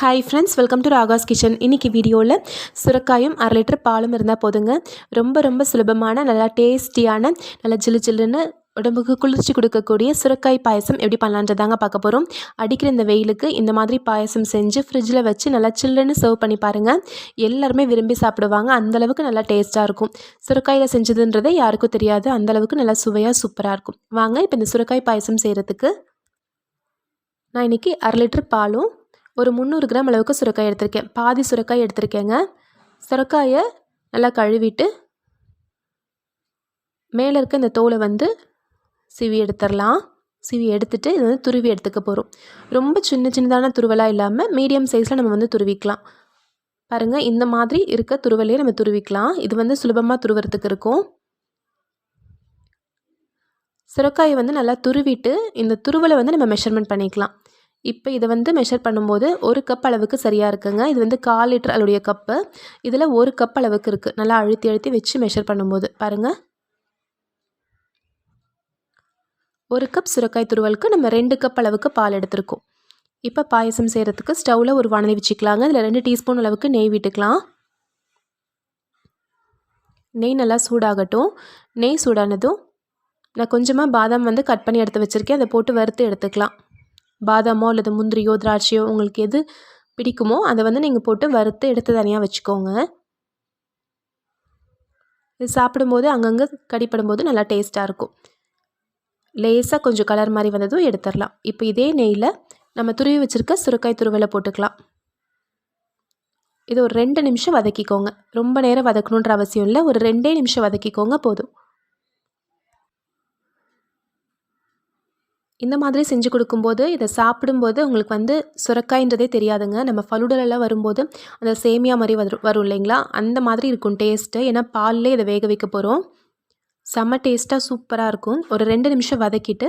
Hi friends welcome to Raga's kitchen இன்றைக்கி வீடியோவில் சுரக்காயும் அரை லிட்டர் பாலும் இருந்தால் போதுங்க. ரொம்ப ரொம்ப சுலபமான நல்லா டேஸ்டியான நல்லா ஜில்லு ஜில்லுன்னு உடம்புக்கு குளிர்ச்சி கொடுக்கக்கூடிய சுரக்காய் பாயசம் எப்படி பண்ணலான்றதாங்க பார்க்க போகிறோம் அடிக்கிற இந்த வெயிலுக்கு இந்த மாதிரி பாயசம் செஞ்சு ஃப்ரிட்ஜில் வச்சு நல்லா சில்லுன்னு சர்வ் பண்ணி பாருங்கள் எல்லாருமே விரும்பி சாப்பிடுவாங்க. அந்தளவுக்கு நல்லா டேஸ்ட்டாக இருக்கும். சுரக்காயில் செஞ்சதுன்றதே யாருக்கும் தெரியாது. அந்தளவுக்கு நல்லா சுவையாக சூப்பராக இருக்கும். வாங்க இப்போ இந்த சுரக்காய் பாயசம் செய்கிறதுக்கு நான் இன்றைக்கி அரை லிட்டர் பாலும் ஒரு முந்நூறு கிராம் அளவுக்கு சுரக்காய் எடுத்திருக்கேன். பாதி சுரக்காய் எடுத்திருக்கேங்க. சுரக்காயை நல்லா கழுவிட்டு மேலே இருக்க இந்த தோலை வந்து சிவி எடுத்துடலாம். சிவி எடுத்துகிட்டு இது வந்து துருவி எடுத்துக்க போகிறோம் ரொம்ப சின்ன சின்னதான துருவலாக இல்லாமல் மீடியம் சைஸில் நம்ம வந்து துருவிக்கலாம். பாருங்கள் இந்த மாதிரி இருக்க துருவலையே நம்ம துருவிக்கலாம். இது வந்து சுலபமாக துருவுறதுக்கு இருக்கும். சுரக்காயை வந்து நல்லா துருவிட்டு இந்த துருவலை வந்து நம்ம மெஷர்மெண்ட் பண்ணிக்கலாம். இப்போ இதை வந்து மெஷர் பண்ணும்போது ஒரு கப் அளவுக்கு சரியாக இருக்குங்க. இது வந்து கால் லிட்டர் அளவுடைய கப்பு இதில் ஒரு கப் அளவுக்கு இருக்குது நல்லா அழுத்தி அழுத்தி வச்சு மெஷர் பண்ணும்போது. பாருங்கள் ஒரு கப் சுரக்காய் துருவலுக்கு நம்ம ரெண்டு கப் அளவுக்கு பால் எடுத்திருக்கோம். இப்போ பாயசம் செய்கிறதுக்கு ஸ்டவ்வில் ஒரு வானதி வச்சுக்கலாங்க. இதில் ரெண்டு டீஸ்பூன் அளவுக்கு நெய் விட்டுக்கலாம். நெய் நல்லா சூடாகட்டும். நெய் சூடானதும் நான் கொஞ்சமாக பாதாம் வந்து கட் பண்ணி எடுத்து வச்சுருக்கேன். அதை போட்டு வறுத்து எடுத்துக்கலாம். பாதாமோ அல்லது முந்திரியோ திராட்சையோ உங்களுக்கு எது பிடிக்குமோ அதை வந்து நீங்கள் போட்டு வறுத்து எடுத்து தனியாக வச்சுக்கோங்க. இது சாப்பிடும்போது அங்கங்கே கடிப்படும்போது நல்லா டேஸ்ட்டாக இருக்கும். லேசாக கொஞ்சம் கலர் மாதிரி வந்ததும் எடுத்துடலாம். இப்போ இதே நெய்யில் நம்ம துருவி வச்சுருக்க சுரக்காய் துருவலை போட்டுக்கலாம். இது ஒரு ரெண்டு நிமிஷம் வதக்கிக்கோங்க. ரொம்ப நேரம் வதக்கணுன்ற அவசியம் இல்லை. ஒரு ரெண்டே நிமிஷம் வதக்கிக்கோங்க போதும். இந்த மாதிரி செஞ்சு கொடுக்கும்போது இதை சாப்பிடும்போது உங்களுக்கு வந்து சுரக்காயின்றதே தெரியாதுங்க. நம்ம ஃபலுடலெல்லாம் வரும்போது அந்த சேமியா மாதிரி வரும் வரும் இல்லைங்களா? அந்த மாதிரி இருக்கும் டேஸ்ட்டு ஏன்னா பால்லே இதை வேக வைக்க போகிறோம் செம்ம டேஸ்ட்டாக சூப்பராக இருக்கும். ஒரு ரெண்டு நிமிஷம் வதக்கிட்டு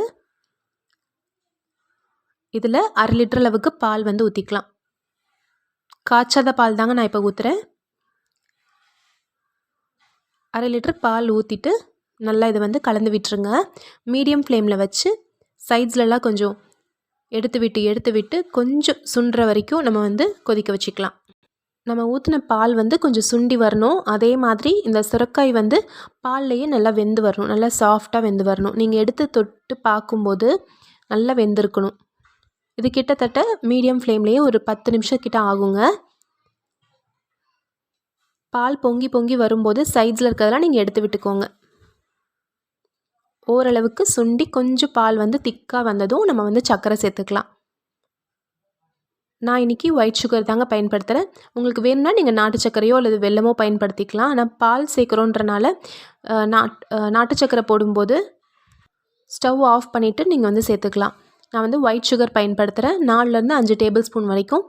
இதில் அரை லிட்டர் அளவுக்கு பால் வந்து ஊற்றிக்கலாம் காய்ச்சாத பால் தாங்க நான் இப்போ ஊற்றுறேன் அரை லிட்டர் பால் ஊற்றிட்டு நல்லா இதை வந்து கலந்து விட்டுருங்க. மீடியம் ஃப்ளேமில் வச்சு சைட்ஸ்லலாம் கொஞ்சம் எடுத்து விட்டு எடுத்து விட்டு கொஞ்சம் சுண்டுற வரைக்கும் நம்ம வந்து கொதிக்க வச்சுக்கலாம். நம்ம ஊற்றின பால் வந்து கொஞ்சம் சுண்டி வரணும். அதே மாதிரி இந்த சுரக்காய் வந்து பால்லையே நல்லா வெந்து வரணும். நல்லா சாஃப்டாக வெந்து வரணும். நீங்கள் எடுத்து தொட்டு பார்க்கும்போது நல்லா வெந்திருக்கணும். இது கிட்டத்தட்ட மீடியம் ஃப்ளேம்லேயே ஒரு பத்து நிமிஷம் கிட்ட ஆகுங்க. பால் பொங்கி பொங்கி வரும்போது சைட்ஸில் இருக்கிறதெல்லாம் நீங்கள் எடுத்து விட்டுக்கோங்க. ஓரளவுக்கு சுண்டி கொஞ்சம் பால் வந்து திக்காக வந்ததும் நம்ம வந்து சர்க்கரை சேர்த்துக்கலாம். நான் இன்றைக்கி ஒயிட் சுகர் தாங்க பயன்படுத்துகிறேன் உங்களுக்கு வேணும்னா நீங்கள் நாட்டு சர்க்கரையோ அல்லது வெல்லமோ பயன்படுத்திக்கலாம். ஆனால் பால் சேர்க்குறோன்றனால நாட் நாட்டு சர்க்கரை போடும்போது ஸ்டவ் ஆஃப் பண்ணிவிட்டு நீங்கள் வந்து சேர்த்துக்கலாம். நான் வந்து ஒயிட் சுகர் பயன்படுத்துகிறேன் நாலுலேருந்து அஞ்சு டேபிள் ஸ்பூன் வரைக்கும்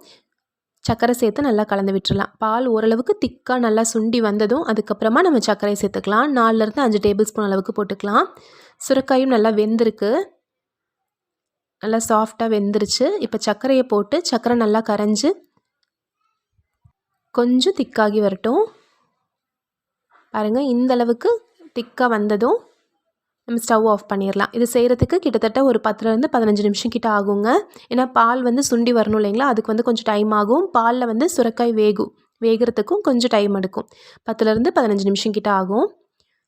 சர்க்கரை சேர்த்து நல்லா கலந்து விட்டுடலாம் பால் ஓரளவுக்கு திக்காக நல்லா சுண்டி வந்ததும் அதுக்கப்புறமா நம்ம சர்க்கரையை சேர்த்துக்கலாம். நாலுலேருந்து அஞ்சு டேபிள் ஸ்பூன் அளவுக்கு போட்டுக்கலாம். சுரக்காயும் நல்லா வெந்திருக்கு. நல்லா சாஃப்டாக வெந்துருச்சு. இப்போ சர்க்கரையை போட்டு சர்க்கரை நல்லா கரைஞ்சி கொஞ்சம் திக்காகி வரட்டும். பாருங்கள் இந்த அளவுக்கு திக்காக வந்ததும் நம்ம ஸ்டவ் ஆஃப் பண்ணிடலாம் இது செய்கிறதுக்கு கிட்டத்தட்ட ஒரு பத்துலேருந்து பதினஞ்சு நிமிஷம் கிட்ட ஆகுங்க. ஏன்னா பால் வந்து சுண்டி வரணும் இல்லைங்களா? அதுக்கு வந்து கொஞ்சம் டைம் ஆகும். பாலில் வந்து சுரக்காய் வேகும் வேகிறதுக்கும் கொஞ்சம் டைம் எடுக்கும். பத்துலேருந்து பதினஞ்சு நிமிஷம் கிட்ட ஆகும்.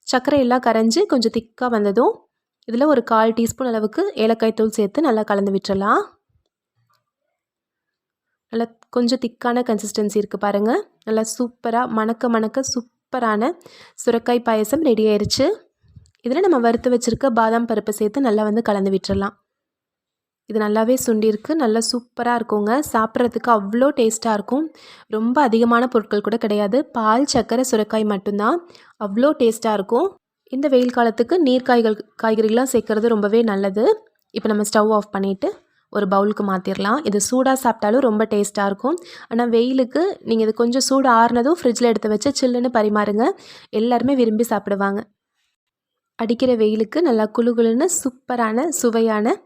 சர்க்கரை எல்லாம் கரைஞ்சி கொஞ்சம் திக்காக வந்ததும் இதில் ஒரு கால் டீஸ்பூன் அளவுக்கு ஏலக்காய் தூள் சேர்த்து நல்லா கலந்து விட்டுறலாம். நல்லா கொஞ்சம் திக்கான கன்சிஸ்டன்சி இருக்குது பாருங்கள் நல்லா சூப்பராக மணக்க மணக்க சூப்பரான சுரக்காய் பாயசம் ரெடி ஆயிடுச்சு இதில் நம்ம வறுத்து வச்சுருக்க பாதாம் பருப்பை சேர்த்து நல்லா வந்து கலந்து விட்டுறலாம். இது நல்லாவே சுண்டிருக்கு நல்லா சூப்பராக இருக்குங்க. சாப்பிட்றதுக்கு அவ்வளோ டேஸ்ட்டாக இருக்கும். ரொம்ப அதிகமான பொருட்கள் கூட கிடையாது. பால் சர்க்கரை சுரக்காய் மட்டும்தான். அவ்வளோ டேஸ்ட்டாக இருக்கும். இந்த வெயில் காலத்துக்கு நீர் காய்கள் காய்கறிகள்லாம் சேர்க்குறது ரொம்பவே நல்லது. இப்போ நம்ம ஸ்டவ் ஆஃப் பண்ணிவிட்டு ஒரு பவுலுக்கு மாற்றிடலாம் இது சூடாக சாப்பிட்டாலும் ரொம்ப டேஸ்ட்டாக இருக்கும். ஆனால் வெயிலுக்கு நீங்கள் இது கொஞ்சம் சூடு ஆறுனதும் ஃப்ரிட்ஜில் எடுத்து வச்சு சில்லுன்னு பரிமாறுங்க. எல்லாருமே விரும்பி சாப்பிடுவாங்க. அடிக்கிற வெயிலுக்கு நல்லா குழுகுலுன்னு சூப்பரான சுவையான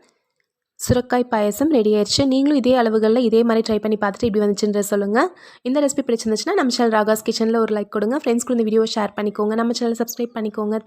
சுரக்காய் பாயசம் ரெடி ஆயிடுச்சு. நீங்களும் இதே அளவுகளில் இதே மாதிரி ட்ரை பண்ணி பார்த்துட்டு இப்படி வந்துச்சுன்ற சொல்லுங்கள் இந்த ரெசிபி பிடிச்சிருந்துச்சுன்னா நம்ம சேனல் ராகாஸ் கிச்சனில் ஒரு லைக் கொடுங்க. ஃப்ரெண்ட்ஸ்க்கு இந்த வீடியோ ஷேர் பண்ணிக்கோங்க. நம்ம சேனல் சப்ஸ்கிரைப் பண்ணிக்கோங்க.